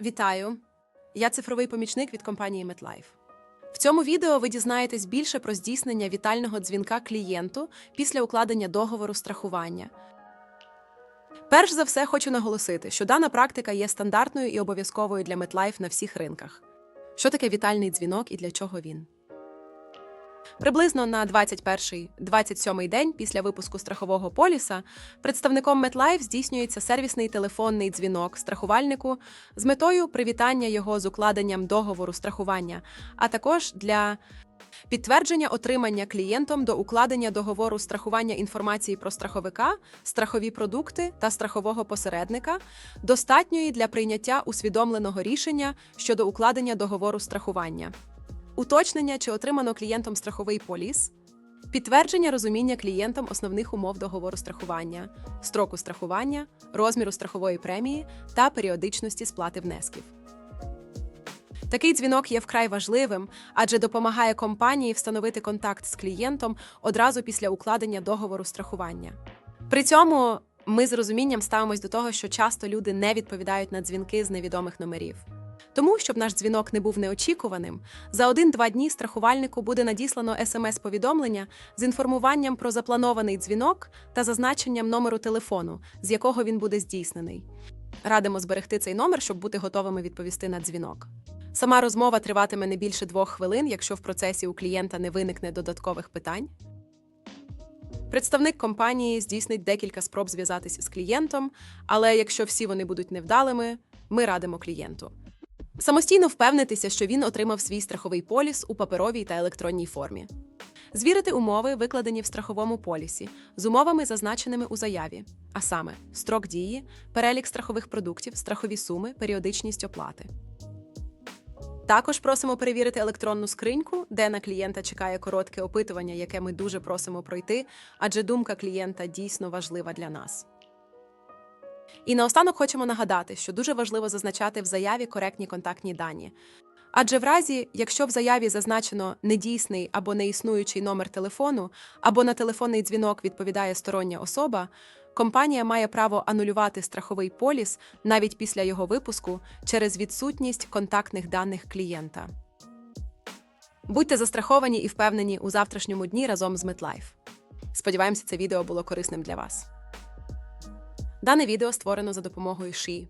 Вітаю! Я цифровий помічник від компанії MetLife. В цьому відео ви дізнаєтесь більше про здійснення вітального дзвінка клієнту після укладення договору страхування. Перш за все, хочу наголосити, що дана практика є стандартною і обов'язковою для MetLife на всіх ринках. Що таке вітальний дзвінок і для чого він? Приблизно на 21-27 день після випуску страхового поліса представником MetLife здійснюється сервісний телефонний дзвінок страхувальнику з метою привітання його з укладенням договору страхування, а також для підтвердження отримання клієнтом до укладення договору страхування інформації про страховика, страхові продукти та страхового посередника, достатньої для прийняття усвідомленого рішення щодо укладення договору страхування. Уточнення, чи отримано клієнтом страховий поліс, підтвердження розуміння клієнтом основних умов договору страхування, строку страхування, розміру страхової премії та періодичності сплати внесків. Такий дзвінок є вкрай важливим, адже допомагає компанії встановити контакт з клієнтом одразу після укладення договору страхування. При цьому ми з розумінням ставимось до того, що часто люди не відповідають на дзвінки з невідомих номерів. Тому, щоб наш дзвінок не був неочікуваним, за один-два дні страхувальнику буде надіслано смс-повідомлення з інформуванням про запланований дзвінок та зазначенням номеру телефону, з якого він буде здійснений. Радимо зберегти цей номер, щоб бути готовими відповісти на дзвінок. Сама розмова триватиме не більше двох хвилин, якщо в процесі у клієнта не виникне додаткових питань. Представник компанії здійснить декілька спроб зв'язатися з клієнтом, але якщо всі вони будуть невдалими, ми радимо клієнту. Самостійно впевнитися, що він отримав свій страховий поліс у паперовій та електронній формі. Звірити умови, викладені в страховому полісі, з умовами, зазначеними у заяві, а саме строк дії, перелік страхових продуктів, страхові суми, періодичність оплати. Також просимо перевірити електронну скриньку, де на клієнта чекає коротке опитування, яке ми дуже просимо пройти, адже думка клієнта дійсно важлива для нас. І наостанок хочемо нагадати, що дуже важливо зазначати в заяві коректні контактні дані. Адже в разі, якщо в заяві зазначено недійсний або неіснуючий номер телефону, або на телефонний дзвінок відповідає стороння особа, компанія має право анулювати страховий поліс навіть після його випуску через відсутність контактних даних клієнта. Будьте застраховані і впевнені у завтрашньому дні разом з MetLife. Сподіваємося, це відео було корисним для вас. Дане відео створено за допомогою ШІ.